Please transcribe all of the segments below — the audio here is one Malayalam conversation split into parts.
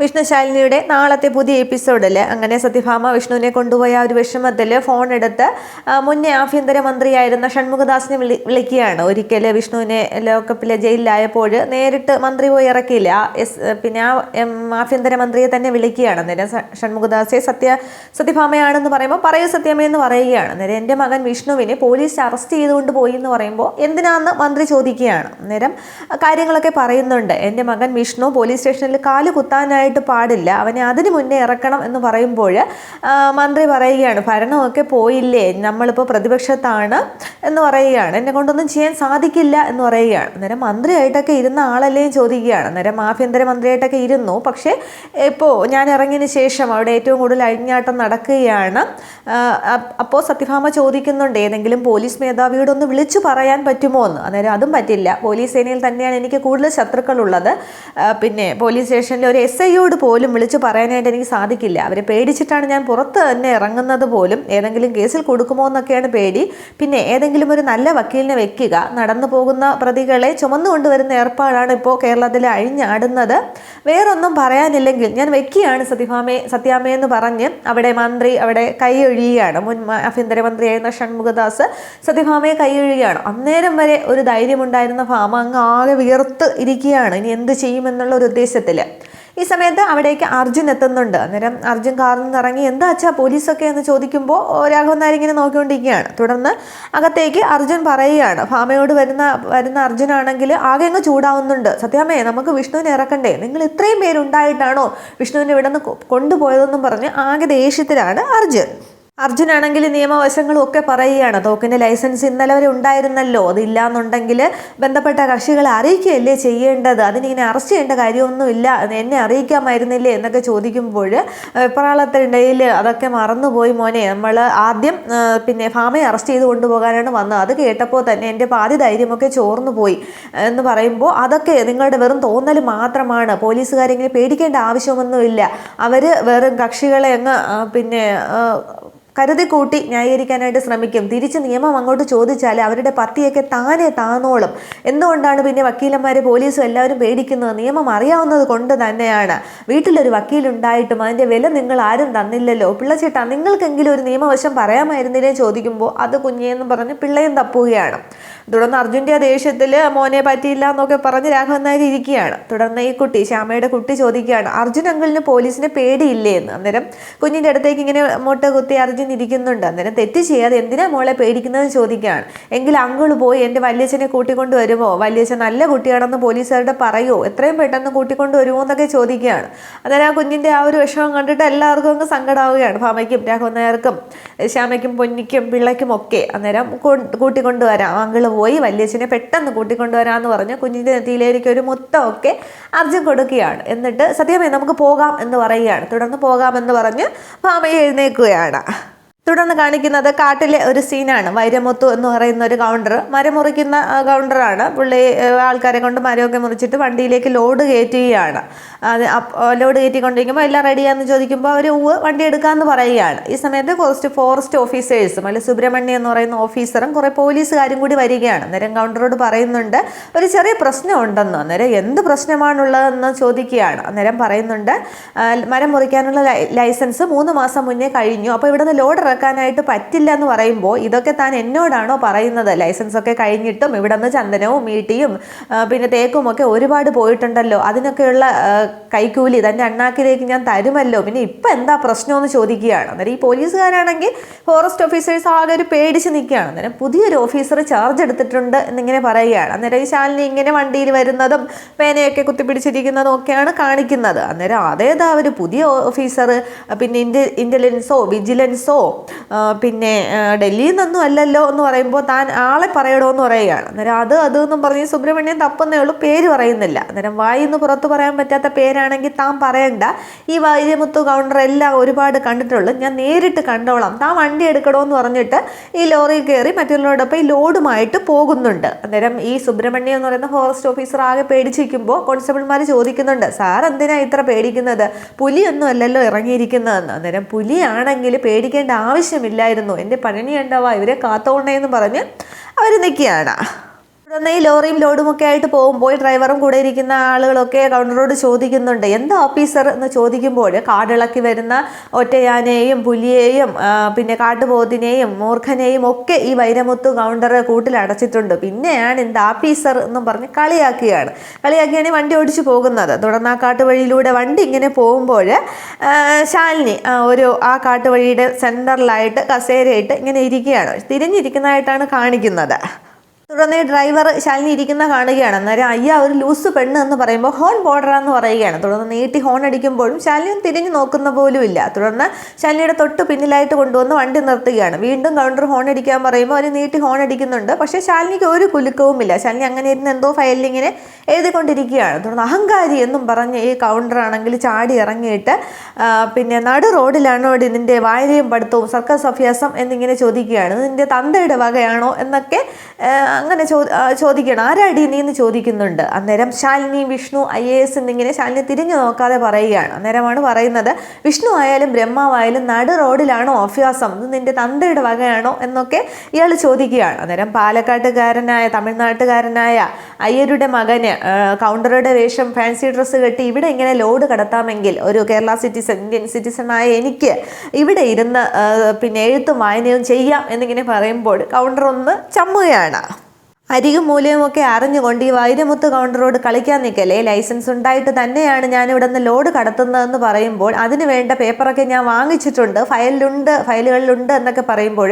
വിഷ്ണുശാലിനിയുടെ നാളത്തെ പുതിയ എപ്പിസോഡിൽ അങ്ങനെ സത്യഭാമ വിഷ്ണുവിനെ കൊണ്ടുപോയ ഒരു വിഷമത്തിൽ ഫോൺ എടുത്ത് മുന്നേ ആഭ്യന്തരമന്ത്രിയായിരുന്ന ഷൺമുഖദാസിനെ വിളി വിളിക്കുകയാണ്. ഒരിക്കൽ വിഷ്ണുവിനെ ലോക്കപ്പിലെ ജയിലിലായപ്പോൾ നേരിട്ട് മന്ത്രി പോയി ഇറക്കിയില്ല? എസ് പിന്നെ ആ ആഭ്യന്തരമന്ത്രിയെ തന്നെ വിളിക്കുകയാണ്. അന്നേരം ഷൺമുഖദാസെ സത്യ സത്യഭാമയാണെന്ന് പറയുമ്പോൾ പറയൂ സത്യമേ എന്ന് പറയുകയാണ്. അന്നേരം എന്റെ മകൻ വിഷ്ണുവിനെ പോലീസ് അറസ്റ്റ് ചെയ്തുകൊണ്ട് പോയി എന്ന് പറയുമ്പോൾ എന്തിനാന്ന് മന്ത്രി ചോദിക്കുകയാണ്. അന്നേരം കാര്യങ്ങളൊക്കെ പറയുന്നുണ്ട്. എന്റെ മകൻ വിഷ്ണു പോലീസ് സ്റ്റേഷനിൽ കാൽ കുത്താനായിട്ട് പാടില്ല. അവനെ അതിന് മുന്നേ ഇറക്കണം എന്ന് പറയുമ്പോൾ മന്ത്രി പറയുകയാണ് ഭരണമൊക്കെ പോയില്ലേ? നമ്മളിപ്പോൾ പ്രതിപക്ഷത്താണ് എന്ന് പറയുകയാണ്. എന്നെ കൊണ്ടൊന്നും ചെയ്യാൻ സാധിക്കില്ല എന്ന് പറയുകയാണ്. അന്നേരം മന്ത്രിയായിട്ടൊക്കെ ഇരുന്ന ആളല്ലേ ചോദിക്കുകയാണ്. അന്നേരം ആഭ്യന്തര മന്ത്രിയായിട്ടൊക്കെ ഇരുന്നു. പക്ഷേ ഇപ്പോൾ ഞാൻ ഇറങ്ങിയതിന് ശേഷം അവിടെ ഏറ്റവും കൂടുതൽ അഴിഞ്ഞാട്ടം നടക്കുകയാണ്. അപ്പോൾ സത്യഭാമ ചോദിക്കുന്നുണ്ട് ഏതെങ്കിലും പോലീസ് മേധാവിയോട് ഒന്ന് വിളിച്ചു പറയാൻ പറ്റുമോ എന്ന്? അന്നേരം അതും പറ്റില്ല. പോലീസ് സേനയിൽ തന്നെയാണ് എനിക്ക് കൂടുതൽ ശത്രുക്കളുള്ളത്. പിന്നെ പോലീസ് സ്റ്റേഷനിൽ ഒരു എസ് ഐയോട് പോലും വിളിച്ചു പറയാനായിട്ട് എനിക്ക് സാധിക്കില്ല. അവരെ പേടിച്ചിട്ടാണ് ഞാൻ പുറത്ത് തന്നെ ഇറങ്ങുന്നത് പോലും. ഏതെങ്കിലും കേസിൽ കൊടുക്കുമോ എന്നൊക്കെയാണ് പേടി. പിന്നെ ഏതെങ്കിലും ഒരു നല്ല വക്കീലിനെ വെക്കുക. നടന്നു പോകുന്ന പ്രതികളെ ചുമന്നുകൊണ്ടുവരുന്ന ഏർപ്പാടാണ് ഇപ്പോൾ കേരളത്തിൽ അഴിഞ്ഞാടുന്നത്. വേറൊന്നും പറയാനില്ലെങ്കിൽ ഞാൻ വെക്കുകയാണ് സത്യഭാമയെ സത്യാമയെന്ന് പറഞ്ഞ് അവിടെ മന്ത്രി അവിടെ കൈയൊഴിയുകയാണ്. മുൻ ആഭ്യന്തരമന്ത്രിയായിരുന്ന ഷൺമുഖദാസ് സത്യഭാമയെ കൈയൊഴിയുകയാണ്. അന്നേരം വരെ ഒരു ധൈര്യമുണ്ടായിരുന്ന ഭാമ അങ്ങ് ആകെ വിയർത്ത് ഇരിക്കുകയാണ്. ഇനി എന്ത് ചെയ്യുമെന്നുള്ള ഒരു ഉദ്ദേശത്തിൽ. ഈ സമയത്ത് അവിടേക്ക് അർജുൻ എത്തുന്നുണ്ട്. അന്നേരം അർജുൻ കാറിൽ നിന്ന് ഇറങ്ങി എന്താ അച്ഛാ പോലീസൊക്കെ എന്ന് ചോദിക്കുമ്പോൾ രാഘവൻ ഇങ്ങനെ നോക്കിക്കൊണ്ടിരിക്കുകയാണ്. തുടർന്ന് അകത്തേക്ക് അർജുൻ പറയുകയാണ്. ഭാമയോട് വരുന്ന വരുന്ന അർജുനാണെങ്കിൽ ആകെ അങ്ങ് ചൂടാവുന്നുണ്ട്. സത്യാമേ നമുക്ക് വിഷ്ണുവിനെ ഇറക്കണ്ടേ? നിങ്ങൾ ഇത്രയും പേരുണ്ടായിട്ടാണോ വിഷ്ണുവിനെ ഇവിടെ നിന്ന് കൊണ്ടുപോയതെന്നും പറഞ്ഞ് ആകെ ദേഷ്യത്തിലാണ് അർജുൻ. അർജുനാണെങ്കിൽ നിയമവശങ്ങളും ഒക്കെ പറയുകയാണ്. തോക്കിന്റെ ലൈസൻസ് ഇന്നലെ വരെ ഉണ്ടായിരുന്നല്ലോ. അതില്ലാന്നുണ്ടെങ്കിൽ ബന്ധപ്പെട്ട കക്ഷികളെ അറിയിക്കുകയല്ലേ ചെയ്യേണ്ടത്? അതിനിങ്ങനെ അറസ്റ്റ് ചെയ്യേണ്ട കാര്യമൊന്നുമില്ല. എന്നെ അറിയിക്കാമായിരുന്നില്ലേ എന്നൊക്കെ ചോദിക്കുമ്പോൾ വെപ്രാളത്തിനിടയിൽ അതൊക്കെ മറന്നുപോയി മോനെ. നമ്മൾ ആദ്യം പിന്നെ ഫാമയെ അറസ്റ്റ് ചെയ്ത് കൊണ്ടുപോകാനാണ് വന്നത്. അത് കേട്ടപ്പോൾ തന്നെ എന്റെ പാതി ധൈര്യമൊക്കെ ചോർന്നു പോയി എന്ന് പറയുമ്പോൾ അതൊക്കെ നിങ്ങളുടെ വെറും തോന്നൽ മാത്രമാണ്. പോലീസുകാരെങ്ങനെ പേടിക്കേണ്ട ആവശ്യമൊന്നുമില്ല. അവർ വെറും കക്ഷികളെ അങ്ങ് പിന്നെ കരുതി കൂട്ടി ന്യായീകരിക്കാനായിട്ട് ശ്രമിക്കും. തിരിച്ച് നിയമം അങ്ങോട്ട് ചോദിച്ചാൽ അവരുടെ പത്തിയൊക്കെ താനെ താന്നോളും. എന്തുകൊണ്ടാണ് പിന്നെ വക്കീലന്മാരെ പോലീസും എല്ലാവരും പേടിക്കുന്നത്? നിയമം അറിയാവുന്നത് കൊണ്ട് തന്നെയാണ്. വീട്ടിലൊരു വക്കീലുണ്ടായിട്ടും അതിന്റെ വില നിങ്ങൾ ആരും തന്നില്ലല്ലോ. പിള്ളച്ചേട്ടാ നിങ്ങൾക്കെങ്കിലും ഒരു നിയമവശം പറയാമായിരുന്നില്ലേ ചോദിക്കുമ്പോൾ അത് കുഞ്ഞേന്ന് പറഞ്ഞ് പിള്ളയും തപ്പുകയാണ്. തുടർന്ന് അർജുന്റെ ദേഷ്യത്തിൽ മോനെ പറ്റിയില്ല എന്നൊക്കെ പറഞ്ഞ് രാഘവൻ നായർ ഇരിക്കുകയാണ്. തുടർന്ന് ഈ കുട്ടി ശ്യാമയുടെ കുട്ടി ചോദിക്കുകയാണ് അർജുൻ അങ്കിളിന് പോലീസിനെ പേടിയില്ലേ? എന്ന്. അന്നേരം കുഞ്ഞിന്റെ അടുത്തേക്ക് ഇങ്ങനെ മുട്ട കുത്തി അർജുൻ ഇരിക്കുന്നുണ്ട് അന്നേരം തെറ്റ് ചെയ്യാതെ എന്തിനാ മോളെ പേടിക്കുന്നതെന്ന് ചോദിക്കുകയാണ്. എങ്കിൽ അങ്കിൾ പോയി എന്റെ വല്യച്ഛനെ കൂട്ടിക്കൊണ്ട് വരുമോ? വല്യച്ഛൻ നല്ല കുട്ടിയാണെന്ന് പോലീസുകാരുടെ പറയുമോ എത്രയും പെട്ടെന്ന് കൂട്ടിക്കൊണ്ട് വരുമോ എന്നൊക്കെ ചോദിക്കുകയാണ്. അന്നേരം ആ കുഞ്ഞിന്റെ ആ ഒരു വിഷമം കണ്ടിട്ട് എല്ലാവർക്കും അങ്ങ് സങ്കടമാവുകയാണ് ഭാമയ്ക്കും രാഘവൻ നായർക്കും ശ്യാമയ്ക്കും പൊന്നിക്കും പിള്ളയ്ക്കും ഒക്കെ അന്നേരം കൂട്ടിക്കൊണ്ട് കൂട്ടിക്കൊണ്ടുവരാം അങ്കിൾ പോയി വല്യച്ഛനെ പെട്ടെന്ന് കൂട്ടിക്കൊണ്ടുവരാമെന്ന് പറഞ്ഞ് കുഞ്ഞിന്റെ നെറ്റിയിലേക്ക് ഒരു മുത്തമൊക്കെ അർജുൻ കൊടുക്കുകയാണ്. എന്നിട്ട് സത്യമേ നമുക്ക് പോകാം എന്ന് പറയുകയാണ്. തുടർന്ന് പോകാമെന്ന് പറഞ്ഞ് ഭാമയെ എഴുന്നേൽക്കുകയാണ്. തുടർന്ന് കാണിക്കുന്നത് കാട്ടിലെ ഒരു സീനാണ് വൈരമുത്തു എന്ന് പറയുന്ന ഒരു കൗണ്ടർ മരം മുറിക്കുന്ന കൗണ്ടറാണ് പുള്ളി ആൾക്കാരെ കൊണ്ട് മരമൊക്കെ മുറിച്ചിട്ട് വണ്ടിയിലേക്ക് ലോഡ് കയറ്റുകയാണ്. അത് ലോഡ് കയറ്റിക്കൊണ്ടിരിക്കുമ്പോൾ എല്ലാം റെഡിയാന്ന് ചോദിക്കുമ്പോൾ അവർ ഉവ് വണ്ടി എടുക്കാമെന്ന് പറയുകയാണ്. ഈ സമയത്ത് കുറച്ച് ഫോറസ്റ്റ് ഓഫീസേഴ്സും അല്ലെങ്കിൽ സുബ്രഹ്മണ്യം എന്ന് പറയുന്ന ഓഫീസറും കുറേ പോലീസുകാരും കൂടി വരികയാണ്. അന്നേരം കൗണ്ടറോട് പറയുന്നുണ്ട് ഒരു ചെറിയ പ്രശ്നം ഉണ്ടെന്ന് അന്നേരം എന്ത് പ്രശ്നമാണുള്ളതെന്ന് ചോദിക്കുകയാണ്. അന്നേരം പറയുന്നുണ്ട് മരം മുറിക്കാനുള്ള ലൈസൻസ് മൂന്ന് മാസം മുന്നേ കഴിഞ്ഞു. അപ്പോൾ ഇവിടുന്ന് ലോഡ് ഇറക്കാനായിട്ട് പറ്റില്ല എന്ന് പറയുമ്പോൾ ഇതൊക്കെ താൻ എന്നോടാണോ പറയുന്നത്? ലൈസൻസ് ഒക്കെ കഴിഞ്ഞിട്ടും ഇവിടെ നിന്ന് ചന്ദനവും മീട്ടിയും പിന്നെ തേക്കും ഒക്കെ ഒരുപാട് പോയിട്ടുണ്ടല്ലോ. അതിനൊക്കെയുള്ള കൈക്കൂലി തന്റെ അണ്ണാക്കിലേക്ക് ഞാൻ തരുമല്ലോ. പിന്നെ ഇപ്പം എന്താ പ്രശ്നമെന്ന് ചോദിക്കുകയാണ്. അന്നേരം ഈ പോലീസുകാരാണെങ്കിൽ ഫോറസ്റ്റ് ഓഫീസേഴ്സ് ആകെ ഒരു പേടിച്ച് നിൽക്കുകയാണ്. അന്നേരം പുതിയൊരു ഓഫീസർ ചാർജ് എടുത്തിട്ടുണ്ട് എന്നിങ്ങനെ പറയുകയാണ്. അന്നേരം ഈ ശാലിനി ഇങ്ങനെ വണ്ടിയിൽ വരുന്നതും പേനയൊക്കെ കുത്തിപ്പിടിച്ചിരിക്കുന്നതും ഒക്കെയാണ് കാണിക്കുന്നത്. അന്നേരം അതേതാ ഒരു പുതിയ ഓഫീസർ പിന്നെ ഇന്റ ഇന്റലിജൻസോ വിജിലൻസോ പിന്നെ ഡൽഹിയിൽ നിന്നൊന്നും അല്ലല്ലോ എന്ന് പറയുമ്പോൾ താൻ ആളെ പറയണോ എന്ന് പറയുകയാണ്. അന്നേരം അത് അത് എന്നും പറഞ്ഞ് സുബ്രഹ്മണ്യം തപ്പുന്നേ ഉള്ളൂ പേര് പറയുന്നില്ല. അന്നേരം വായി എന്ന് പുറത്ത് പറയാൻ പറ്റാത്ത പേരാണെങ്കിൽ താൻ പറയണ്ട. ഈ വൈര്യമുത്തു കൗണ്ടർ എല്ലാം ഒരുപാട് കണ്ടിട്ടുള്ളൂ. ഞാൻ നേരിട്ട് കണ്ടോളാം. താൻ വണ്ടി എടുക്കണോ എന്ന് പറഞ്ഞിട്ട് ഈ ലോറിയിൽ കയറി മറ്റുള്ളവരോടൊപ്പം ഈ ലോഡുമായിട്ട് പോകുന്നുണ്ട്. അന്നേരം ഈ സുബ്രഹ്മണ്യം എന്ന് പറയുന്ന ഫോറസ്റ്റ് ഓഫീസർ ആകെ പേടിച്ചിരിക്കുമ്പോൾ കോൺസ്റ്റബിൾമാർ ചോദിക്കുന്നുണ്ട് സാർ എന്തിനാ ഇത്ര പേടിക്കുന്നത്? പുലിയൊന്നും അല്ലല്ലോ ഇറങ്ങിയിരിക്കുന്നതെന്ന്. അന്നേരം പുലിയാണെങ്കിൽ പേടിക്കേണ്ട ആവശ്യമില്ലായിരുന്നു. എന്റെ പഴനി ഉണ്ടാവാ ഇവരെ കാത്തോളണേ എന്ന് പറഞ്ഞ് അവർ നിൽക്കുകയാണ്. തുടർന്ന് ഈ ലോറിയും ലോഡും ഒക്കെ ആയിട്ട് പോകുമ്പോൾ ഡ്രൈവറും കൂടെ ഇരിക്കുന്ന ആളുകളൊക്കെ കൗണ്ടറോട് ചോദിക്കുന്നുണ്ട്. എന്താ ഓഫീസർ എന്ന് ചോദിക്കുമ്പോൾ കാടിളക്കി വരുന്ന ഒറ്റയാനെയും പുലിയെയും പിന്നെ കാട്ടുപോത്തിനെയും മൂർഖനെയും ഒക്കെ ഈ വൈരമുത്ത് കൗണ്ടർ കൂട്ടിൽ അടച്ചിട്ടുണ്ട്. പിന്നെയാണ് എന്ത് ഓഫീസർ എന്നും പറഞ്ഞ് കളിയാക്കുകയാണ്. കളിയാക്കിയാണ് വണ്ടി ഓടിച്ചു പോകുന്നത്. തുടർന്ന് ആ കാട്ടുവഴിയിലൂടെ വണ്ടി ഇങ്ങനെ പോകുമ്പോൾ ശാലിനി ഒരു ആ കാട്ടുവഴിയുടെ സെന്ററിലായിട്ട് കസേരയിട്ട് ഇങ്ങനെ ഇരിക്കുകയാണ്. തിരിഞ്ഞിരിക്കുന്നതായിട്ടാണ് കാണിക്കുന്നത്. തുടർന്ന് ഡ്രൈവർ ശാലിനി ഇരിക്കുന്ന കാണുകയാണ്. അന്നേരം അയ്യ ഒരു ലൂസ് പെണ്ണ് എന്ന് പറയുമ്പോൾ ഹോൺ ബോർഡർ എന്ന് പറയുകയാണ്. തുടർന്ന് നീട്ടി ഹോൺ അടിക്കുമ്പോഴും ശാലിനി തിരിഞ്ഞു നോക്കുന്ന പോലും ഇല്ല തുടർന്ന് ശാലിനിയുടെ തൊട്ട് പിന്നിലായിട്ട് കൊണ്ടുവന്ന് വണ്ടി നിർത്തുകയാണ്. വീണ്ടും കൗണ്ടർ ഹോൺ അടിക്കാൻ പറയുമ്പോൾ അവർ നീട്ടി ഹോൺ അടിക്കുന്നുണ്ട്. പക്ഷേ ശാലിനിക്ക് ഒരു കുലുക്കവുമില്ല. ശാലിനി അങ്ങനെ ഇരുന്ന് എന്തോ ഫയലിൽ ഇങ്ങനെ എഴുതിക്കൊണ്ടിരിക്കുകയാണ്. തുടർന്ന് അഹങ്കാരി എന്നും പറഞ്ഞ് ഈ കൗണ്ടർ ആണെങ്കിൽ ചാടി ഇറങ്ങിയിട്ട് പിന്നെ നടു റോഡിലാണോ ഇതിന്റെ വായനയും പഠിത്തവും സർക്കസ് അഭ്യാസം എന്നിങ്ങനെ ചോദിക്കുകയാണ്. ഇതിന്റെ തന്തയുടെ വകയാണോ എന്നൊക്കെ അങ്ങനെ ചോദിക്കണം. ആരാടി നീ എന്ന് ചോദിക്കുന്നുണ്ട്? അന്നേരം Shalini Vishnu I A S എന്നിങ്ങനെ ശാലിനി തിരിഞ്ഞു നോക്കാതെ പറയുകയാണ്. അന്നേരമാണ് പറയുന്നത് വിഷ്ണു ആയാലും ബ്രഹ്മാവായാലും നടു റോഡിലാണോ അഭ്യാസം? ഇത് നിന്റെ തന്തയുടെ വകയാണോ? എന്നൊക്കെ ഇയാൾ ചോദിക്കുകയാണ്. അന്നേരം പാലക്കാട്ടുകാരനായ തമിഴ്നാട്ടുകാരനായ അയ്യരുടെ മകന് കൗണ്ടറുടെ വേഷം ഫാൻസി ഡ്രസ്സ് കെട്ടി ഇവിടെ ഇങ്ങനെ ലോഡ് കടത്താമെങ്കിൽ ഒരു കേരള സിറ്റിസൺ ഇന്ത്യൻ സിറ്റിസണായ എനിക്ക് ഇവിടെ ഇരുന്ന് പിന്നെ എഴുത്തും വായനയും ചെയ്യാം എന്നിങ്ങനെ പറയുമ്പോൾ കൗണ്ടർ ഒന്ന് ചമ്മുകയാണ്. അരികും മൂലയുമൊക്കെ അറിഞ്ഞുകൊണ്ട് ഈ വൈരമുത്ത് കൗണ്ടറോട് കളിക്കാൻ നിൽക്കല്ലേ ലൈസൻസ് ഉണ്ടായിട്ട് തന്നെയാണ് ഞാൻ ഇവിടെ നിന്ന് ലോഡ് കടത്തുന്നതെന്ന് പറയുമ്പോൾ അതിന് വേണ്ട പേപ്പറൊക്കെ ഞാൻ വാങ്ങിച്ചിട്ടുണ്ട്. ഫയലിലുണ്ട് ഫയലുകളിലുണ്ട് എന്നൊക്കെ പറയുമ്പോൾ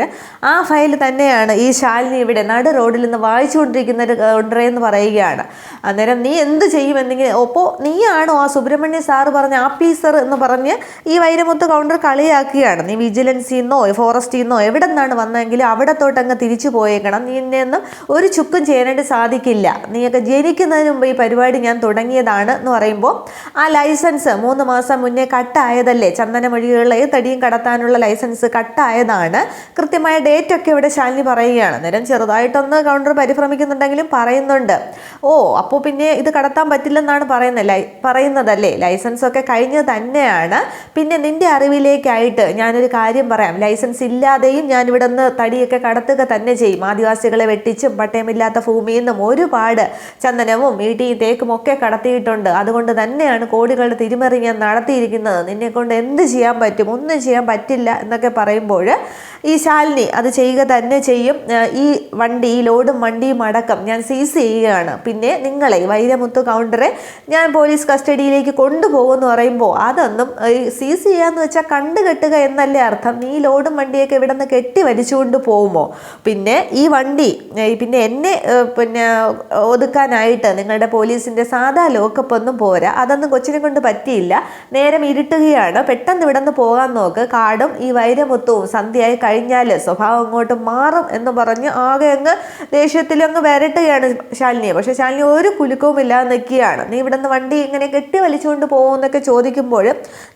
ആ ഫയൽ തന്നെയാണ് ഈ ശാലിനി ഇവിടെ നടു റോഡിൽ നിന്ന് വായിച്ചുകൊണ്ടിരിക്കുന്ന ഒരു കൗണ്ടറേ എന്ന് പറയുകയാണ്. അന്നേരം നീ എന്ത് ചെയ്യുമെന്നെങ്കിൽ ഒപ്പോൾ നീയാണോ ആ സുബ്രഹ്മണ്യ സാറ് പറഞ്ഞ ആഫീസർ എന്ന് പറഞ്ഞ് ഈ വൈരമുത്ത് കൗണ്ടർ കളിയാക്കുകയാണ്. നീ വിജിലൻസിൽ നിന്നോ ഫോറസ്റ്റിൽ നിന്നോ എവിടെ നിന്നാണ് വന്നതെങ്കിലും അവിടെ തിരിച്ചു പോയേക്കണം. നീ നിന്നും ഒരു ചുക്കും ചെയ്യാനായിട്ട് സാധിക്കില്ല. നീയൊക്കെ ജനിക്കുന്നതിന് മുമ്പ് ഈ പരിപാടി ഞാൻ തുടങ്ങിയതാണ് എന്ന് പറയുമ്പോൾ ആ ലൈസൻസ് മൂന്ന് മാസം മുന്നേ കട്ടായതല്ലേ? ചന്ദനമൊഴികളിൽ തടിയും കടത്താനുള്ള ലൈസൻസ് കട്ടായതാണ്. കൃത്യമായ ഡേറ്റ് ഒക്കെ ഇവിടെ ശാലിനി പറയുകയാണ്. അന്നേരം ചെറുതായിട്ടൊന്ന് കൗണ്ടർ പരിഭ്രമിക്കുന്നുണ്ടെങ്കിലും പറയുന്നുണ്ട്. ഓ അപ്പോൾ പിന്നെ ഇത് കടത്താൻ പറ്റില്ലെന്നാണ് പറയുന്നത്. ലൈ പറയുന്നതല്ലേ? ലൈസൻസ് ഒക്കെ കഴിഞ്ഞ് തന്നെയാണ്. പിന്നെ നിന്റെ അറിവിലേക്കായിട്ട് ഞാനൊരു കാര്യം പറയാം. ലൈസൻസ് ഇല്ലാതെയും ഞാൻ ഇവിടെ നിന്ന് തടിയൊക്കെ കടത്തുക തന്നെ ചെയ്യും. ആദിവാസികളെ വെട്ടിച്ചും പട്ടയമില്ലാത്ത ഭൂമിയിൽ നിന്നും ഒരുപാട് ചന്ദനവും ഈട്ടിയും തേക്കും ഒക്കെ കടത്തിയിട്ടുണ്ട്. അതുകൊണ്ട് തന്നെയാണ് കോടികളുടെ തിരിമറി ഞാൻ നടത്തിയിരിക്കുന്നത്. നിന്നെക്കൊണ്ട് എന്ത് ചെയ്യാൻ പറ്റും? ഒന്നും ചെയ്യാൻ പറ്റില്ല എന്നൊക്കെ പറയുമ്പോൾ ഈ ശാലിനി അത് ചെയ്യുക തന്നെ ചെയ്യും. ഈ വണ്ടി ഈ ലോഡും വണ്ടിയും അടക്കം ഞാൻ സീസ് ചെയ്യുകയാണ്. പിന്നെ നിങ്ങളെ വൈരമുത്തു കൗണ്ടറെ ഞാൻ പോലീസ് കസ്റ്റഡിയിലേക്ക് കൊണ്ടുപോകുമെന്ന് പറയുമ്പോൾ അതൊന്നും സീസ് ചെയ്യാന്ന് വെച്ചാൽ കണ്ടു കെട്ടുക എന്നല്ലേ അർത്ഥം. നീ ലോഡും വണ്ടിയൊക്കെ ഇവിടെ നിന്ന് കെട്ടി വലിച്ചുകൊണ്ട് പോകുമോ? പിന്നെ ഈ വണ്ടി പിന്നെ എന്നെ ഏഹ് പിന്നെ ഒതുക്കാനായിട്ട് നിങ്ങളുടെ പോലീസിന്റെ സാധാ ലോക്കപ്പ് ഒന്നും പോരാ. അതൊന്നും കൊച്ചിനെ കൊണ്ട് പറ്റിയില്ല. നേരം ഇരുട്ടുകയാണ്. പെട്ടെന്ന് ഇവിടെ നിന്ന് പോകാൻ നോക്ക്. കാടും ഈ വൈരമുത്തവും സന്ധ്യയായി കഴിഞ്ഞാൽ സ്വഭാവം അങ്ങോട്ട് മാറും എന്ന് പറഞ്ഞ് ആകെ അങ്ങ് ദേഷ്യത്തിൽ അങ്ങ് വരട്ടുകയാണ് ശാലിനിയെ. പക്ഷേ ശാലിനി ഒരു കുലുക്കവും ഇല്ലാതെ നിൽക്കുകയാണ്. നീ ഇവിടെ നിന്ന് വണ്ടി ഇങ്ങനെ കെട്ടി വലിച്ചുകൊണ്ട് പോകുമെന്നൊക്കെ ചോദിക്കുമ്പോൾ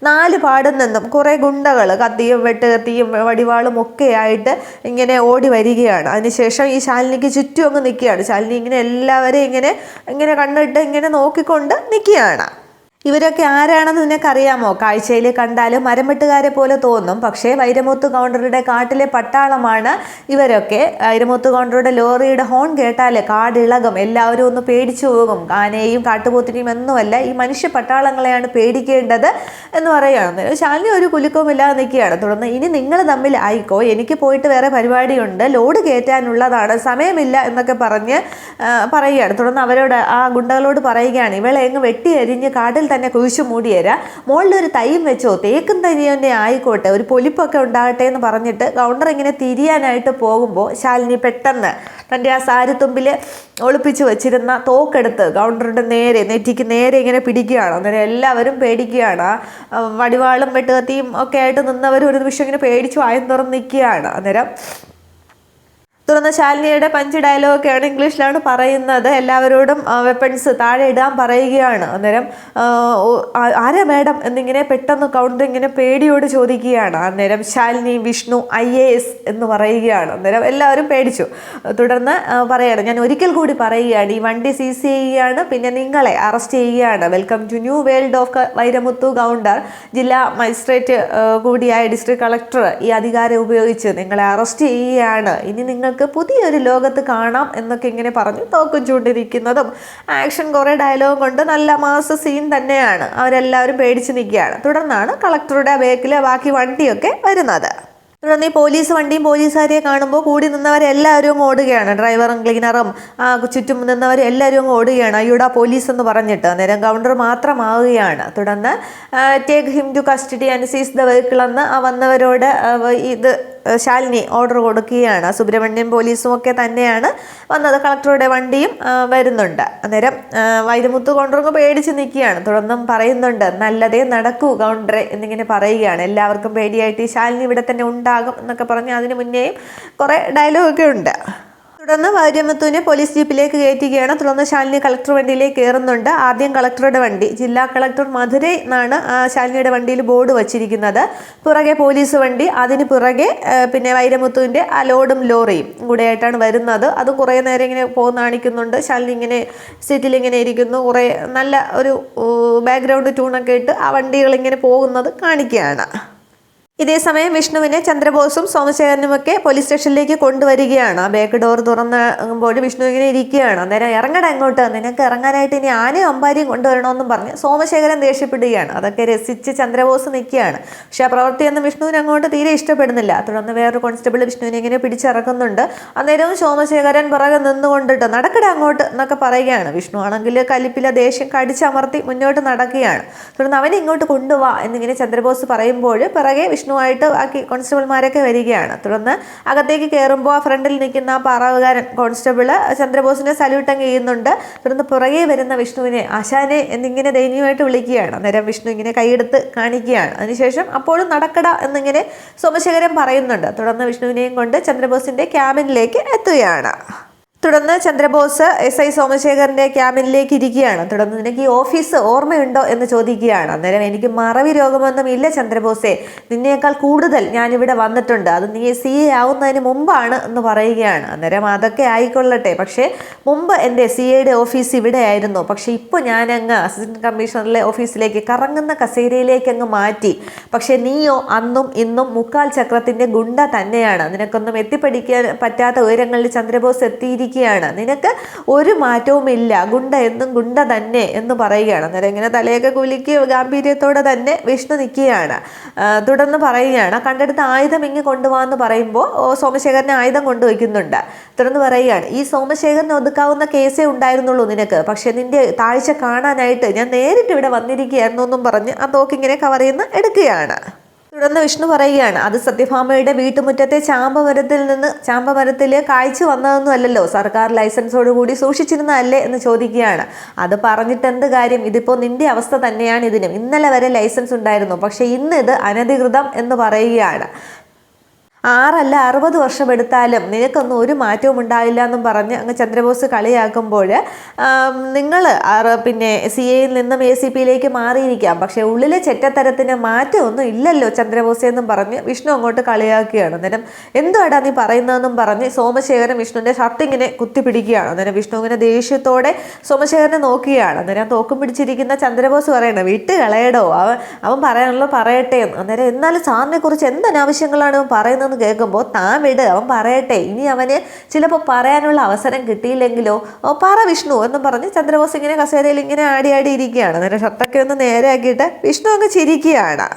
നാല് പാടും നിന്നും കുറേ ഗുണ്ടകൾ കത്തിയും വെട്ടുകത്തിയും വടിവാളും ഒക്കെ ആയിട്ട് ഇങ്ങനെ ഓടി വരികയാണ്. അതിനുശേഷം ഈ ശാലിനിക്ക് ചുറ്റും അങ്ങ് നിൽക്കുകയാണ്. ശാലിനി ഇങ്ങനെ എല്ലാവരെയും ഇങ്ങനെ ഇങ്ങനെ കണ്ണിട്ട് ഇങ്ങനെ നോക്കിക്കൊണ്ട് നിൽക്കുകയാണ്. ഇവരൊക്കെ ആരാണെന്ന് നിനക്കറിയാമോ? കാഴ്ചയിൽ കണ്ടാലും മരംവെട്ടുകാരെ പോലെ തോന്നും. പക്ഷേ വൈരമുത്ത് കൗണ്ടറുടെ കാട്ടിലെ പട്ടാളമാണ് ഇവരൊക്കെ. വൈരമുത്ത് കൗണ്ടറുടെ ലോറിയുടെ ഹോൺ കേട്ടാൽ കാടിളകും എല്ലാവരും ഒന്ന് പേടിച്ചു പോകും. ആനയെയും കാട്ടുപോത്തിനെയും ഒന്നുമല്ല ഈ മനുഷ്യ പട്ടാളങ്ങളെയാണ് പേടിക്കേണ്ടത് എന്ന് പറയുകയാണ്. ശാലിനി ഒരു കുലുക്കവും ഇല്ലാതെ നിൽക്കുകയാണ്. തുടർന്ന് ഇനി നിങ്ങൾ തമ്മിൽ ആയിക്കോ? എനിക്ക് പോയിട്ട് വേറെ പരിപാടിയുണ്ട്. ലോഡ് കയറ്റാനുള്ളതാണ്. സമയമില്ല എന്നൊക്കെ പറഞ്ഞ് പറയുകയാണ്. തുടർന്ന് അവരോട് ആ ഗുണ്ടകളോട് പറയുകയാണ്. ഇവളെ എങ്ങ് വെട്ടി എരിഞ്ഞ് കാട്ടിൽ തന്നെ കുഴിച്ചു മൂടിയരാ. മുകളിലൊരു തൈയും വെച്ചോ? തേക്കും തരി തന്നെ ആയിക്കോട്ടെ. ഒരു പൊലിപ്പൊക്കെ ഉണ്ടാകട്ടെ എന്ന് പറഞ്ഞിട്ട് കൗണ്ടർ ഇങ്ങനെ തിരിയാനായിട്ട് പോകുമ്പോൾ ശാലിനി പെട്ടെന്ന് തന്റെ ആ സാരിത്തുമ്പിൽ ഒളിപ്പിച്ച് വെച്ചിരുന്ന തോക്കെടുത്ത് കൗണ്ടറുടെ നേരെ നെറ്റിക്ക് നേരെ ഇങ്ങനെ പിടിക്കുകയാണ്. അങ്ങനെ എല്ലാവരും പേടിക്കുകയാണ്. വടിവാളും വെട്ടുകത്തിയും ഒക്കെ ആയിട്ട് നിന്നവർ ഒരു നിമിഷം ഇങ്ങനെ പേടിച്ചു വായം തുറന്ന് നിൽക്കുകയാണ്. അന്നേരം തുടർന്ന് ശാലിനിയുടെ പഞ്ച് ഡയലോഗൊക്കെയാണ് ഇംഗ്ലീഷിലാണ് പറയുന്നത്. എല്ലാവരോടും വെപ്പൺസ് താഴെ ഇടാൻ പറയുകയാണ്. അന്നേരം ആരാ മാഡം എന്നിങ്ങനെ പെട്ടെന്ന് കൗണ്ടർ ഇങ്ങനെ പേടിയോട് ചോദിക്കുകയാണ്. അന്നേരം Shalini Vishnu I A S എന്ന് പറയുകയാണ്. അന്നേരം എല്ലാവരും പേടിച്ചു. തുടർന്ന് പറയുകയാണ് ഞാൻ ഒരിക്കൽ കൂടി പറയുകയാണ്. ഈ വണ്ടി സീസ് ചെയ്യുകയാണ്. പിന്നെ നിങ്ങളെ അറസ്റ്റ് ചെയ്യുകയാണ്. Welcome to new world of Vairamuthu Gounder ജില്ലാ മജിസ്ട്രേറ്റ് കൂടിയായ ഡിസ്ട്രിക്ട് കളക്ടർ ഈ അധികാരം ഉപയോഗിച്ച് നിങ്ങളെ അറസ്റ്റ് ചെയ്യുകയാണ്. ഇനി നിങ്ങൾക്ക് നിങ്ങൾക്ക് പുതിയൊരു ലോകത്ത് കാണാം എന്നൊക്കെ ഇങ്ങനെ പറഞ്ഞു തോക്കും ചൂണ്ടിരിക്കുന്നതും ആക്ഷൻ കുറേ ഡയലോഗ് കൊണ്ട് നല്ല മാസ സീൻ തന്നെയാണ്. അവരെല്ലാവരും പേടിച്ച് നിൽക്കുകയാണ്. തുടർന്നാണ് കളക്ടറുടെ ബേക്കിൽ ബാക്കി വണ്ടിയൊക്കെ വരുന്നത്. തുടർന്ന് ഈ പോലീസ് വണ്ടിയും പോലീസുകാരെ കാണുമ്പോൾ കൂടി നിന്നവരെല്ലാവരും ഓടുകയാണ്. ഡ്രൈവറും ക്ലീനറും ആ ചുറ്റും നിന്നവരും എല്ലാവരും ഓടുകയാണ്. അയ്യോടാ പോലീസ് എന്ന് പറഞ്ഞിട്ട് നേരം കൗണ്ടർ മാത്രമാവുകയാണ്. തുടർന്ന് take him to custody and seize the vehicle എന്ന് ആ വന്നവരോട് ഇത് ശാലിനി ഓർഡർ കൊടുക്കുകയാണ്. സുബ്രഹ്മണ്യം പോലീസും ഒക്കെ തന്നെയാണ് വന്നത്. കളക്ടറുടെ വണ്ടിയും വരുന്നുണ്ട്. അന്നേരം വൈരമുത്ത് കൗണ്ടറൊക്കെ പേടിച്ച് നിൽക്കുകയാണ്. തുടർന്നും പറയുന്നുണ്ട് നല്ലതേ നടക്കൂ കൗണ്ടറെ എന്നിങ്ങനെ പറയുകയാണ്. എല്ലാവർക്കും പേടിയായിട്ട് ഈ ശാലിനി ഇവിടെ തന്നെ ഉണ്ടാകും എന്നൊക്കെ പറഞ്ഞ് അതിന് മുന്നേയും കുറേ ഡയലോഗൊക്കെ ഉണ്ട്. തുടർന്ന് വൈരമുത്തുവിനെ പോലീസ് ജീപ്പിലേക്ക് കയറ്റുകയാണ് തുടർന്ന് ശാലിനി കളക്ടർ വണ്ടിയിലേക്ക് കയറുന്നുണ്ട്. ആദ്യം കളക്ടറുടെ വണ്ടി ജില്ലാ കളക്ടർ മധുരൈ എന്നാണ് ശാലിനിയുടെ വണ്ടിയിൽ ബോർഡ് വച്ചിരിക്കുന്നത്. പുറകെ പോലീസ് വണ്ടി അതിന് പുറകെ പിന്നെ വൈരമുത്തുവിന്റെ ആ ലോഡും ലോറിയും കൂടെയായിട്ടാണ് വരുന്നത്. അത് കുറേ നേരം ഇങ്ങനെ പോകുന്ന കാണിക്കുന്നുണ്ട് ശാലിനി ഇങ്ങനെ സീറ്റിൽ ഇങ്ങനെ ഇരിക്കുന്നു. കുറേ നല്ല ഒരു ബാക്ക്ഗ്രൗണ്ട് ട്യൂണൊക്കെ ഇട്ട് ആ വണ്ടികൾ ഇങ്ങനെ പോകുന്നത് കാണിക്കുകയാണ്. ഇതേ സമയം വിഷ്ണുവിനെ ചന്ദ്രബോസും സോമശേഖരനുമൊക്കെ പോലീസ് സ്റ്റേഷനിലേക്ക് കൊണ്ടുവരികയാണ്. ആ ബാക്ക് ഡോർ തുറന്നുമ്പോൾ വിഷ്ണു ഇങ്ങനെ ഇരിക്കുകയാണ്. അന്നേരം ഇറങ്ങട അങ്ങോട്ട്. നിനക്ക് ഇറങ്ങാനായിട്ട് ഇനി ആനയും അമ്പാരിയും കൊണ്ടുവരണമെന്നും പറഞ്ഞ് സോമശേഖരൻ ദേഷ്യപ്പെടുകയാണ്. അതൊക്കെ രസിച്ച് ചന്ദ്രബോസ് നിൽക്കുകയാണ്. പക്ഷേ ആ പ്രവൃത്തിയൊന്നും വിഷ്ണുവിന് അങ്ങോട്ട് തീരെ ഇഷ്ടപ്പെടുന്നില്ല. തുടർന്ന് വേറൊരു കോൺസ്റ്റബിൾ വിഷ്ണുവിനെ ഇങ്ങനെ പിടിച്ചിറക്കുന്നുണ്ട്. അന്നേരവും സോമശേഖരൻ പുറകെ നിന്നുകൊണ്ടിട്ട് നടക്കട അങ്ങോട്ട് എന്നൊക്കെ പറയുകയാണ്. വിഷ്ണു ആണെങ്കിൽ കലിപ്പില ദേഷ്യം കടിച്ചമർത്തി മുന്നോട്ട് നടക്കുകയാണ്. തുടർന്ന് അവനെ ഇങ്ങോട്ട് കൊണ്ടുവാ എന്നിങ്ങനെ ചന്ദ്രബോസ് പറയുമ്പോൾ പിറകെ വിഷ്ണുവായിട്ട് ബാക്കി കോൺസ്റ്റബിൾമാരൊക്കെ വരികയാണ്. തുടർന്ന് അകത്തേക്ക് കയറുമ്പോൾ ആ ഫ്രണ്ടിൽ നിൽക്കുന്ന ആ പറവുകാരൻ കോൺസ്റ്റബിൾ ചന്ദ്രബോസിനെ സല്യൂട്ട് ചെയ്യുന്നുണ്ട്. തുടർന്ന് പുറകെ വരുന്ന വിഷ്ണുവിനെ ആശാനെ എന്നിങ്ങനെ ദയനീയമായിട്ട് വിളിക്കുകയാണ്. അന്നേരം വിഷ്ണു ഇങ്ങനെ കൈയെടുത്ത് കാണിക്കുകയാണ്. അതിനുശേഷം അപ്പോഴും നടക്കട എന്നിങ്ങനെ സോമശേഖരൻ പറയുന്നുണ്ട്. തുടർന്ന് വിഷ്ണുവിനെയും കൊണ്ട് ചന്ദ്രബോസിന്റെ ക്യാബിനിലേക്ക് എത്തുകയാണ്. തുടർന്ന് ചന്ദ്രബോസ് എസ് ഐ സോമശേഖരന്റെ ക്യാബിനിലേക്ക് ഇരിക്കുകയാണ്. തുടർന്ന് നിനക്ക് ഈ ഓഫീസ് ഓർമ്മയുണ്ടോ എന്ന് ചോദിക്കുകയാണ്. അന്നേരം എനിക്ക് മറവി രോഗമൊന്നും ഇല്ല ചന്ദ്രബോസെ. നിന്നേക്കാൾ കൂടുതൽ ഞാനിവിടെ വന്നിട്ടുണ്ട്. അത് നീ സി എ ആവുന്നതിന് മുമ്പാണ് എന്ന് പറയുകയാണ്. അന്നേരം അതൊക്കെ ആയിക്കൊള്ളട്ടെ. പക്ഷേ മുമ്പ് എന്റെ സി എയുടെ ഓഫീസ് ഇവിടെ ആയിരുന്നു പക്ഷേ ഇപ്പോൾ ഞാൻ ഞാനങ്ങ് അസിസ്റ്റന്റ് കമ്മീഷണറിലെ ഓഫീസിലേക്ക് കറങ്ങുന്ന കസേരയിലേക്ക് അങ്ങ് മാറ്റി. പക്ഷേ നീയോ അന്നും ഇന്നും മുക്കാൽ ചക്രത്തിന്റെ ഗുണ്ട തന്നെയാണ്. നിനക്കൊന്നും എത്തിപ്പടിക്കാൻ പറ്റാത്ത ഉയരങ്ങളിൽ ചന്ദ്രബോസ് എത്തിയിരിക്കുകയാണ് നിനക്ക് ഒരു മാറ്റവും ഇല്ല ഗുണ്ട എന്നും ഗുണ്ട തന്നെ എന്ന് പറയുകയാണ്. അന്നേരം ഇങ്ങനെ തലയൊക്കെ കുലുക്കി ഗാംഭീര്യത്തോടെ തന്നെ വിഷ്ണു നിൽക്കുകയാണ്. തുടർന്ന് പറയുകയാണ് കണ്ടെടുത്ത ആയുധം ഇങ്ങ് കൊണ്ടുപോകാമെന്ന് പറയുമ്പോൾ സോമശേഖരന് ആയുധം കൊണ്ടുവയ്ക്കുന്നുണ്ട്. തുടർന്ന് പറയുകയാണ് ഈ സോമശേഖരനെ ഒതുക്കാവുന്ന കേസേ ഉണ്ടായിരുന്നുള്ളൂ നിനക്ക്. പക്ഷേ നിന്റെ താഴ്ച കാണാനായിട്ട് ഞാൻ നേരിട്ട് ഇവിടെ വന്നിരിക്കുകയായിരുന്നു എന്നും പറഞ്ഞ് ആ തോക്കിങ്ങനെ കവർ നിന്ന് എടുക്കുകയാണ്. തുടർന്ന് വിഷ്ണു പറയുകയാണ് അത് സത്യഭാമയുടെ വീട്ടുമുറ്റത്തെ ചാമ്പമരത്തിൽ നിന്ന് ചാമ്പമരത്തിൽ കായ്ച്ച വന്നതൊന്നും അല്ലല്ലോ. സർക്കാർ ലൈസൻസോടുകൂടി സൂക്ഷിച്ചിരുന്നതല്ലേ? എന്ന് ചോദിക്കുകയാണ്. അത് പറഞ്ഞിട്ടെന്ത് കാര്യം? ഇതിപ്പോൾ നിന്റെ അവസ്ഥ തന്നെയാണ് ഇതിനും. ഇന്നലെ വരെ ലൈസൻസ് ഉണ്ടായിരുന്നു. പക്ഷേ ഇന്ന് ഇത് അനധികൃതം എന്ന് പറയുകയാണ്. ആറല്ല അറുപത് വർഷം എടുത്താലും നിനക്കൊന്നും ഒരു മാറ്റവും ഉണ്ടാവില്ല എന്നും പറഞ്ഞ് അങ്ങ് ചന്ദ്രബോസ് കളിയാക്കുമ്പോൾ നിങ്ങൾ പിന്നെ സി എയിൽ നിന്നും എ സി പിയിലേക്ക് മാറിയിരിക്കാം. പക്ഷേ ഉള്ളിലെ ചെറ്റത്തരത്തിന് മാറ്റമൊന്നും ഇല്ലല്ലോ ചന്ദ്രബോസ് എന്നും പറഞ്ഞ് വിഷ്ണു അങ്ങോട്ട് കളിയാക്കുകയാണ്. അന്നേരം എന്തുവാടാ നീ പറയുന്നതെന്നും പറഞ്ഞ് സോമശേഖരൻ വിഷ്ണുവിന്റെ ഷർട്ടിങ്ങിനെ കുത്തിപ്പിടിക്കുകയാണ്. അന്നേരം വിഷ്ണു ഇങ്ങനെ ദേഷ്യത്തോടെ സോമശേഖരനെ നോക്കുകയാണ്. അന്നേരം തോക്കും പിടിച്ചിരിക്കുന്ന ചന്ദ്രബോസ് പറയണം വിട്ട് കളയടോ അവൻ അവൻ പറയാനുള്ളത് പറയട്ടെ അന്നേരം എന്നാലും സാറിനെ കുറിച്ച് എന്ത് അനാവശ്യങ്ങളാണ് അവൻ പറയുന്നതെന്ന് കേൾക്കുമ്പോൾ താൻ വിട് അവൻ പറയട്ടെ. ഇനി അവന് ചിലപ്പോൾ പറയാനുള്ള അവസരം കിട്ടിയില്ലെങ്കിലോ പറ വിഷ്ണു എന്നും പറഞ്ഞ് ചന്ദ്രബോസ് ഇങ്ങനെ കസേരയിൽ ഇങ്ങനെ ആടി ആടി ഇരിക്കുകയാണ്. നേരെ ഷർട്ടൊക്കെ ഒന്ന് നേരെയാക്കിയിട്ട് വിഷ്ണു അങ്ങ് ചിരിക്കുകയാണ്.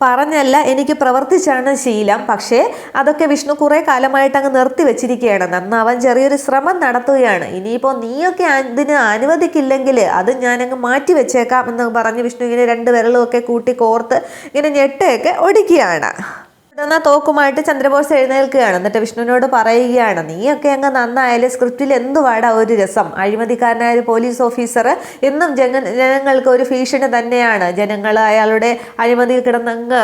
പറഞ്ഞല്ല എനിക്ക് പ്രവർത്തിച്ചാണ് ശീലം പക്ഷേ അതൊക്കെ വിഷ്ണു കുറേ കാലമായിട്ട് അങ്ങ് നിർത്തി വെച്ചിരിക്കുകയാണ്. നന്ന് അവൻ ചെറിയൊരു ശ്രമം നടത്തുകയാണ്. ഇനിയിപ്പോൾ നീയൊക്കെ അതിന് അനുവദിക്കില്ലെങ്കിൽ അത് ഞാനങ്ങ് മാറ്റി വെച്ചേക്കാം എന്ന് പറഞ്ഞ് വിഷ്ണു ഇങ്ങനെ രണ്ട് വിരലുമൊക്കെ കൂട്ടി കോർത്ത് ഇങ്ങനെ ഞെട്ടയൊക്കെ ഒടിക്കുകയാണ്. തുടർന്ന് തോക്കുമായിട്ട് ചന്ദ്രബോസ് എഴുന്നേൽക്കുകയാണ്. എന്നിട്ട് വിഷ്ണുവിനോട് പറയുകയാണ് നീയൊക്കെ അങ്ങ് നന്നായാലും സ്ക്രിപ്റ്റിൽ എന്തുവാടാ ഒരു രസം? അഴിമതിക്കാരനായ പോലീസ് ഓഫീസർ എന്നും ജന ജനങ്ങൾക്ക് ഒരു ഭീഷണി തന്നെയാണ്. ജനങ്ങൾ അയാളുടെ അഴിമതിയിൽ കിടന്നങ്ങ്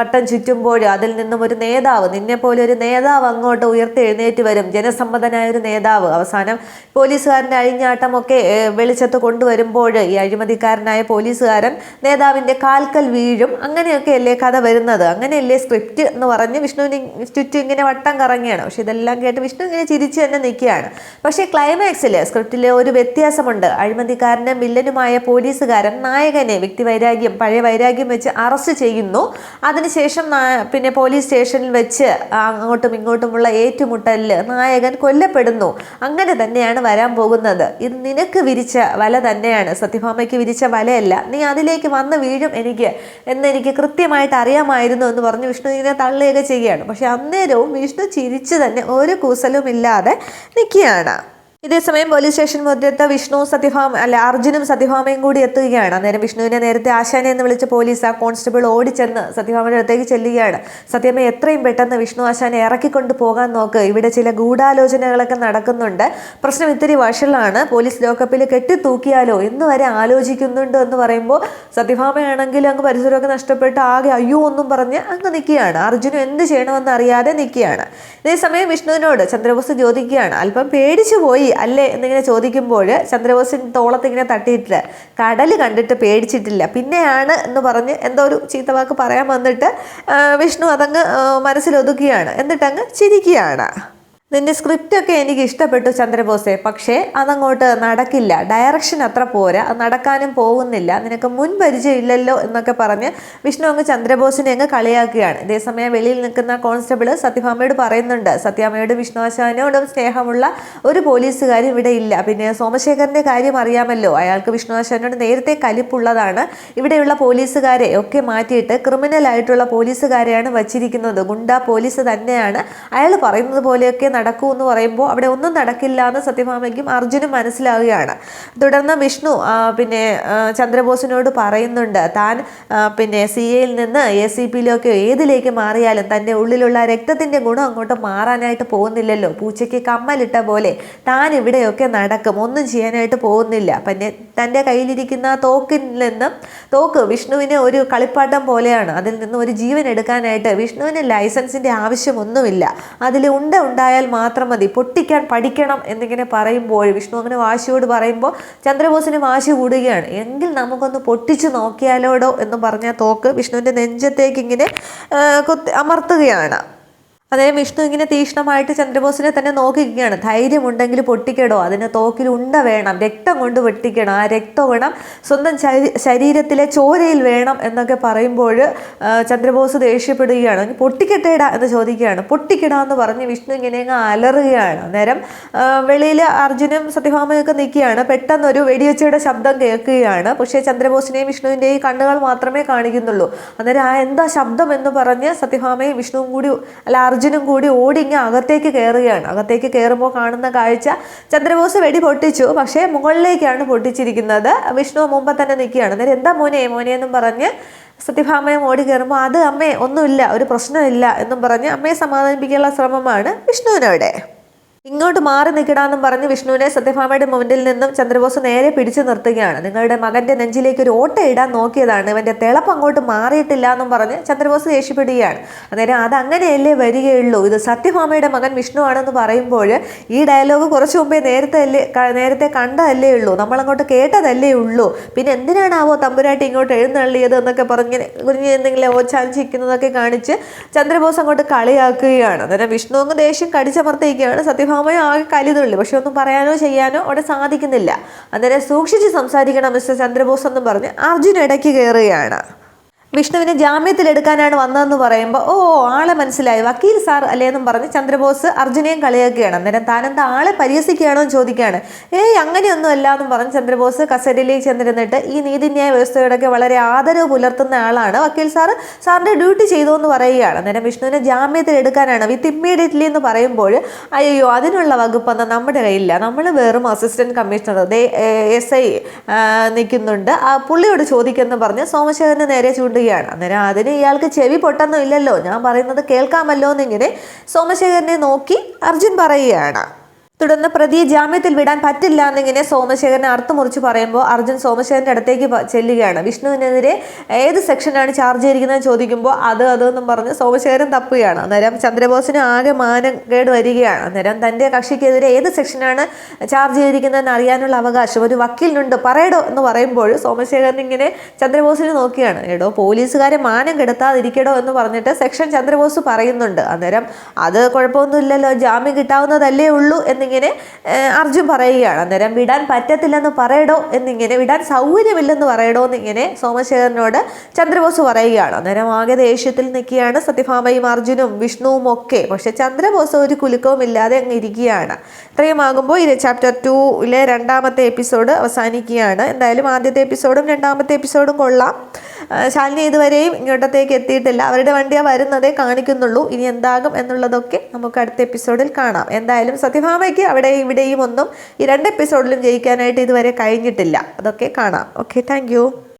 വട്ടം ചുറ്റുമ്പോഴും അതിൽ നിന്നും ഒരു നേതാവ് നിന്നെ പോലെ ഒരു നേതാവ് അങ്ങോട്ട് ഉയർത്തി എഴുന്നേറ്റ് വരും. ജനസമ്മതനായ ഒരു നേതാവ്. അവസാനം പോലീസുകാരന്റെ അഴിഞ്ഞാട്ടമൊക്കെ വെളിച്ചത്ത് കൊണ്ടുവരുമ്പോൾ ഈ അഴിമതിക്കാരനായ പോലീസുകാരൻ നേതാവിന്റെ കാൽക്കൽ വീഴും. അങ്ങനെയൊക്കെയല്ലേ കഥ വരുന്നത്? അങ്ങനെയല്ലേ സ്ക്രിപ്റ്റിൽ ചിരിക്ക് എന്ന് പറഞ്ഞ് വിഷ്ണുവിന് ചുറ്റും ഇങ്ങനെ വട്ടം കറങ്ങിയാണ് പക്ഷെ ഇതെല്ലാം കേട്ട് വിഷ്ണു ഇങ്ങനെ ചിരിച്ച് തന്നെ നിൽക്കുകയാണ്. പക്ഷേ ക്ലൈമാക്സിൽ സ്ക്രിപ്റ്റിൽ ഒരു വ്യത്യാസമുണ്ട്. അഴിമതിക്കാരനും വില്ലനുമായ പോലീസുകാരൻ നായകനെ വ്യക്തിവൈരാഗ്യം പഴയ വൈരാഗ്യം വെച്ച് അറസ്റ്റ് ചെയ്യുന്നു. അതിനുശേഷം പിന്നെ പോലീസ് സ്റ്റേഷനിൽ വെച്ച് അങ്ങോട്ടും ഇങ്ങോട്ടുമുള്ള ഏറ്റുമുട്ടലിൽ നായകൻ കൊല്ലപ്പെടുന്നു. അങ്ങനെ തന്നെയാണ് വരാൻ പോകുന്നത്. ഇത് നിനക്ക് വിരിച്ച വല തന്നെയാണ്. സത്യഭാമയ്ക്ക് വിരിച്ച വലയല്ല. നീ അതിലേക്ക് വന്ന് വീഴും എനിക്ക് എന്നെനിക്ക് കൃത്യമായിട്ട് അറിയാമായിരുന്നു എന്ന് പറഞ്ഞ് വിഷ്ണു ഇങ്ങനെ തള്ളുകയൊക്കെ ചെയ്യുകയാണ്. പക്ഷെ അന്നേരവും വിഷ്ണു ചിരിച്ചു തന്നെ ഒരു കൂസലും ഇല്ലാതെ നിൽക്കുകയാണ് ഇതേസമയം പോലീസ് സ്റ്റേഷൻ മുറ്റത്ത് വിഷ്ണു സത്യഭാമ അല്ല അർജുനും സത്യഭാമയും കൂടി എത്തുകയാണ്. അന്നേരം വിഷ്ണുവിനെ നേരത്തെ ആശാനെ എന്ന് വിളിച്ച പോലീസ് ആ കോൺസ്റ്റബിൾ ഓടിച്ചെന്ന് സത്യഭാമയുടെ അടുത്തേക്ക് ചെല്ലുകയാണ്. സത്യമ്മ എത്രയും പെട്ടെന്ന് വിഷ്ണു ആശാനെ ഇറക്കിക്കൊണ്ട് പോകാൻ നോക്ക്. ഇവിടെ ചില ഗൂഢാലോചനകളൊക്കെ നടക്കുന്നുണ്ട്. പ്രശ്നം ഇത്തിരി വഷളാണ്. പോലീസ് ലോക്കപ്പിൽ കെട്ടിത്തൂക്കിയാലോ? എന്ന് വരെ ആലോചിക്കുന്നുണ്ട് എന്ന് പറയുമ്പോൾ സത്യഭാമയാണെങ്കിൽ അങ്ങ് പരിസരമൊക്കെ നഷ്ടപ്പെട്ട് ആകെ അയ്യോ ഒന്നും പറഞ്ഞ് അങ്ങ് നിൽക്കുകയാണ്. അർജുനും എന്ത് ചെയ്യണമെന്ന് അറിയാതെ നിൽക്കുകയാണ്. ഇതേസമയം വിഷ്ണുവിനോട് ചന്ദ്രബോസ് ചോദിക്കുകയാണ്. അല്പം പേടിച്ചു പോയി. അല്ലേ എന്നിങ്ങനെ ചോദിക്കുമ്പോൾ ചന്ദ്രബോസിൻ തോളത്ത് ഇങ്ങനെ തട്ടിയിട്ട് കടൽ കണ്ടിട്ട് പേടിച്ചിട്ടില്ല. പിന്നെയാണ് എന്ന് പറഞ്ഞ് എന്തോ ഒരു ചീത്തവാക്ക് പറയാൻ വന്നിട്ട് വിഷ്ണു അതങ്ങ് മനസ്സിലൊതുക്കുകയാണ്. എന്നിട്ടങ്ങ് ചിരിക്കുകയാണ്. നിന്റെ സ്ക്രിപ്റ്റ് ഒക്കെ എനിക്ക് ഇഷ്ടപ്പെട്ടു ചന്ദ്രബോസെ. പക്ഷേ അതങ്ങോട്ട് നടക്കില്ല. ഡയറക്ഷൻ അത്ര പോരാ. അത് നടക്കാനും പോകുന്നില്ല. നിനക്ക് മുൻ പരിചയമില്ലല്ലോ എന്നൊക്കെ പറഞ്ഞ് വിഷ്ണു അങ്ങ് ചന്ദ്രബോസിനെ അങ്ങ് കളിയാക്കുകയാണ്. ഇതേസമയം വെളിയിൽ നിൽക്കുന്ന കോൺസ്റ്റബിൾ സത്യഭാമയോട് പറയുന്നുണ്ട്. സത്യാമ്മയോടും വിഷ്ണുവാശാനോടും സ്നേഹമുള്ള ഒരു പോലീസുകാരും ഇവിടെ ഇല്ല. പിന്നെ സോമശേഖരന്റെ കാര്യം അറിയാമല്ലോ. അയാൾക്ക് വിഷ്ണുവാശാനോട് നേരത്തെ കലിപ്പുള്ളതാണ്. ഇവിടെയുള്ള പോലീസുകാരെ ഒക്കെ മാറ്റിയിട്ട് ക്രിമിനൽ ആയിട്ടുള്ള പോലീസുകാരെയാണ് വച്ചിരിക്കുന്നത്. ഗുണ്ട പോലീസ് തന്നെയാണ്. അയാൾ പറയുന്നത് പോലെയൊക്കെ നടക്കൂ എന്ന് പറയുമ്പോൾ അവിടെ ഒന്നും നടക്കില്ല എന്ന് സത്യഭാമയ്ക്കും അർജുനും മനസ്സിലാവുകയാണ്. തുടർന്ന് വിഷ്ണു പിന്നെ ചന്ദ്രബോസിനോട് പറയുന്നുണ്ട് താൻ പിന്നെ സി എയിൽ നിന്ന് എ സി പിയിലൊക്കെ ഏതിലേക്ക് മാറിയാലും തന്റെ ഉള്ളിലുള്ള രക്തത്തിന്റെ ഗുണം അങ്ങോട്ട് മാറാനായിട്ട് പോകുന്നില്ലല്ലോ. പൂച്ചയ്ക്ക് കമ്മലിട്ട പോലെ താൻ ഇവിടെയൊക്കെ നടക്കും. ഒന്നും ചെയ്യാനായിട്ട് പോകുന്നില്ല. പിന്നെ തന്റെ കയ്യിലിരിക്കുന്ന തോക്കിൽ നിന്നും തോക്ക് വിഷ്ണുവിനെ ഒരു കളിപ്പാട്ടം പോലെയാണ്. അതിൽ നിന്ന് ഒരു ജീവൻ എടുക്കാനായിട്ട് വിഷ്ണുവിന് ലൈസൻസിന്റെ ആവശ്യമൊന്നുമില്ല. അതിൽ ഉണ്ട ഉണ്ടായാൽ മാത്രം മതി. പൊട്ടിക്കാൻ പഠിക്കണം എന്നിങ്ങനെ പറയുമ്പോൾ വിഷ്ണു അങ്ങനെ വാശിയോട് പറയുമ്പോൾ ചന്ദ്രബോസിന് വാശി കൂടുകയാണ്. എങ്കിൽ നമുക്കൊന്ന് പൊട്ടിച്ചു നോക്കിയാലോടോ എന്ന് പറഞ്ഞ തോക്ക് വിഷ്ണുവിന്റെ നെഞ്ചത്തേക്ക് ഇങ്ങനെ കൊത്തി അമർത്തുകയാണ്. അന്നേരം വിഷ്ണു ഇങ്ങനെ തീക്ഷ്ണമായിട്ട് ചന്ദ്രബോസിനെ തന്നെ നോക്കിയിരിക്കുകയാണ്. ധൈര്യമുണ്ടെങ്കിൽ പൊട്ടിക്കടോ. അതിന് തോക്കിൽ ഉണ്ട വേണം. രക്തം കൊണ്ട് പൊട്ടിക്കണം ആ രക്തഗുണം സ്വന്തം ശരീരത്തിലെ ചോരയിൽ വേണം എന്നൊക്കെ പറയുമ്പോൾ ചന്ദ്രബോസ് ദേഷ്യപ്പെടുകയാണ്. "നീ പൊട്ടിക്കട്ടേടാ എന്ന് ചോദിക്കുകയാണ്. പൊട്ടിക്കടാ എന്ന് പറഞ്ഞ് വിഷ്ണു ഇങ്ങനെ അങ്ങ് അലറുകയാണ്. അന്നേരം വെളിയിൽ അർജുനും സത്യഭാമയൊക്കെ നിൽക്കുകയാണ്. പെട്ടെന്ന് ഒരു വെടിയൊച്ചയുടെ ശബ്ദം കേൾക്കുകയാണ്. പക്ഷേ ചന്ദ്രബോസിനെയും വിഷ്ണുവിന്റെയും കണ്ണുകൾ മാത്രമേ കാണിക്കുന്നുള്ളൂ. അന്നേരം ആ എന്താ ശബ്ദം? എന്ന് പറഞ്ഞ് സത്യഭാമയും വിഷ്ണുവും കൂടി അല്ല അർജുനും കൂടി ഓടി ഇങ്ങ് അകത്തേക്ക് കയറുകയാണ് അകത്തേക്ക് കയറുമ്പോൾ കാണുന്ന കാഴ്ച ചന്ദ്രബോസ് വെടി പൊട്ടിച്ചു. പക്ഷേ മുകളിലേക്കാണ് പൊട്ടിച്ചിരിക്കുന്നത്. വിഷ്ണു മുമ്പ് തന്നെ നിൽക്കുകയാണ്. അന്നേരം എന്താ മോനെ? മോനെ എന്നും പറഞ്ഞ് സത്യഭാമയും ഓടി കയറുമ്പോൾ അത് അമ്മേ ഒന്നുമില്ല ഒരു പ്രശ്നമില്ല എന്നും പറഞ്ഞ് അമ്മയെ സമാധാനിപ്പിക്കാനുള്ള ശ്രമമാണ് വിഷ്ണുവിനവിടെ. ഇങ്ങോട്ട് മാറി നിൽക്കണമെന്നും പറഞ്ഞ് വിഷ്ണുവിനെ സത്യഭാമയുടെ മുന്നിൽ നിന്നും ചന്ദ്രബോസ് നേരെ പിടിച്ചു നിർത്തുകയാണ്. നിങ്ങളുടെ മകന്റെ നെഞ്ചിലേക്ക് ഒരു ഓട്ട ഇടാൻ നോക്കിയതാണ്. ഇവന്റെ തിളപ്പ് അങ്ങോട്ട് മാറിയിട്ടില്ല എന്നും പറഞ്ഞ് ചന്ദ്രബോസ് ദേഷ്യപ്പെടുകയാണ്. അന്നേരം അത് അങ്ങനെയല്ലേ വരികയുള്ളൂ? ഇത് സത്യഭാമയുടെ മകൻ വിഷ്ണു ആണെന്ന് പറയുമ്പോൾ ഈ ഡയലോഗ് കുറച്ചു മുമ്പേ നേരത്തെ അല്ലേ നേരത്തെ കണ്ടതല്ലേ ഉള്ളൂ. നമ്മളങ്ങോട്ട് കേട്ടതല്ലേ ഉള്ളൂ. പിന്നെ എന്തിനാണാവോ തമ്പുരാട്ടി ഇങ്ങോട്ട് എഴുന്നള്ളിയത് എന്നൊക്കെ പറഞ്ഞ് കുഞ്ഞ് എന്തെങ്കിലും ഓച്ചാലിച്ചിരിക്കുന്നതൊക്കെ കാണിച്ച് ചന്ദ്രബോസ് അങ്ങോട്ട് കളിയാക്കുകയാണ്. അന്നേരം വിഷ്ണു അങ്ങ് ദേഷ്യം കടിച്ചമർത്തിയിരിക്കുകയാണ് സത്യഭാമയും ആകെ കലിതുള്ളി. പക്ഷെ ഒന്നും പറയാനോ ചെയ്യാനോ അവിടെ സാധിക്കുന്നില്ല. അന്നേരം സൂക്ഷിച്ച് സംസാരിക്കണം മിസ്റ്റർ ചന്ദ്രബോസ് എന്നും പറഞ്ഞ് അർജുൻ ഇടയ്ക്ക് കയറുകയാണ്. വിഷ്ണുവിനെ ജാമ്യത്തിലെടുക്കാനാണ് വന്നതെന്ന് പറയുമ്പോൾ ഓ ആളെ മനസ്സിലായി? വക്കീൽ സാർ അല്ലേന്നും പറഞ്ഞ് ചന്ദ്രബോസ് അർജുനെയും കളിയാക്കുകയാണ്. അന്നേരം താനെന്താ ആളെ പരിഹസിക്കുകയാണോ എന്ന് ചോദിക്കുകയാണ്. ഏയ് അങ്ങനെയൊന്നും അല്ല എന്നും പറഞ്ഞ് ചന്ദ്രബോസ് കസേരയിലേക്ക് ചെന്നിരുന്നിട്ട് ഈ നീതിന്യായ വ്യവസ്ഥയോടൊക്കെ വളരെ ആദരവ് പുലർത്തുന്ന ആളാണ് വക്കീൽ സാർ. സാറിന്റെ ഡ്യൂട്ടി ചെയ്തു എന്ന് പറയുകയാണ്. അന്നേരം വിഷ്ണുവിനെ ജാമ്യത്തിലെടുക്കാനാണ് വിത്ത് ഇമ്മീഡിയറ്റ്ലി എന്ന് പറയുമ്പോൾ അയ്യോ അതിനുള്ള വകുപ്പൊന്നും നമ്മുടെ കയ്യില്ല നമ്മൾ വെറും അസിസ്റ്റന്റ് കമ്മീഷണർ. എസ് ഐ നിൽക്കുന്നുണ്ട്. പുള്ളിയോട് ചോദിക്കുമെന്ന് പറഞ്ഞ് സോമശേഖരന് നേരെ ചൂണ്ടുകയാണ് അന്നേരം അതിന് ഇയാൾക്ക് ചെവി പൊട്ടൊന്നും ഇല്ലല്ലോ. ഞാൻ പറയുന്നത് കേൾക്കാമല്ലോ എന്നിങ്ങനെ സോമശേഖരനെ നോക്കി അർജുൻ പറയുകയാണ്. തുടർന്ന് പ്രതിയെ ജാമ്യത്തിൽ വിടാൻ പറ്റില്ല എന്നിങ്ങനെ സോമശേഖരനെ അർത്ഥം മുറിച്ച് പറയുമ്പോൾ അർജുൻ സോമശേഖരന്റെ അടുത്തേക്ക് ചെല്ലുകയാണ്. വിഷ്ണുവിനെതിരെ ഏത് സെക്ഷനാണ് ചാർജ് ചെയ്തിരിക്കുന്നത് ചോദിക്കുമ്പോൾ അത് അതെന്നും പറഞ്ഞ് സോമശേഖരൻ തപ്പുകയാണ്. അന്നേരം ചന്ദ്രബോസിന് ആകെ മാനം കേട് വരികയാണ്. അന്നേരം തന്റെ കക്ഷിക്കെതിരെ ഏത് സെക്ഷനാണ് ചാർജ് ചെയ്തിരിക്കുന്നതെന്ന് അറിയാനുള്ള അവകാശം ഒരു വക്കീലിനുണ്ട്. പറയടോ എന്ന് പറയുമ്പോൾ സോമശേഖരൻ ഇങ്ങനെ ചന്ദ്രബോസിനെ നോക്കിയാണ്. എടോ പോലീസുകാരെ മാനം കെടുത്താതിരിക്കടോ എന്ന് പറഞ്ഞിട്ട് സെക്ഷൻ ചന്ദ്രബോസ് പറയുന്നുണ്ട്. അന്നേരം അത് കുഴപ്പമൊന്നുമില്ലല്ലോ ജാമ്യം കിട്ടാവുന്നതല്ലേ ഉള്ളൂ എന്നിങ്ങനെ ഏഹ്, അർജുൻ പറയുകയാണ്. അന്നേരം വിടാൻ പറ്റത്തില്ലെന്ന് പറയടോ എന്നിങ്ങനെ വിടാൻ സൗകര്യമില്ലെന്ന് പറയടോ എന്നിങ്ങനെ സോമശേഖരനോട് ചന്ദ്രബോസ് പറയുകയാണ്. അന്നേരം ആകെ ദേഷ്യത്തിൽ നിൽക്കുകയാണ് സത്യഭാമയും അർജുനും വിഷ്ണുവും ഒക്കെ. പക്ഷെ ചന്ദ്രബോസ് ഒരു കുലുക്കവും ഇല്ലാതെ അങ്ങ് ഇരിക്കുകയാണ്. ഇത്രയുമാകുമ്പോൾ ഈ ചാപ്റ്റർ ടൂയിലെ രണ്ടാമത്തെ എപ്പിസോഡ് അവസാനിക്കുകയാണ്. എന്തായാലും ആദ്യത്തെ എപ്പിസോഡും രണ്ടാമത്തെ എപ്പിസോഡും കൊള്ളാം. ശാലിനി ഇതുവരെയും ഇങ്ങോട്ടത്തേക്ക് എത്തിയിട്ടില്ല. അവരുടെ വണ്ടിയാ വരുന്നതേ കാണിക്കുന്നുള്ളൂ. ഇനി എന്താകും എന്നുള്ളതൊക്കെ നമുക്ക് അടുത്ത എപ്പിസോഡിൽ കാണാം. എന്തായാലും സത്യഭാമയ്ക്ക് അവിടെ ഇവിടെയും ഒന്നും ഈ രണ്ട് എപ്പിസോഡിലും ജയിക്കാനായിട്ട് ഇതുവരെ കഴിഞ്ഞിട്ടില്ല. അതൊക്കെ കാണാം. Okay thank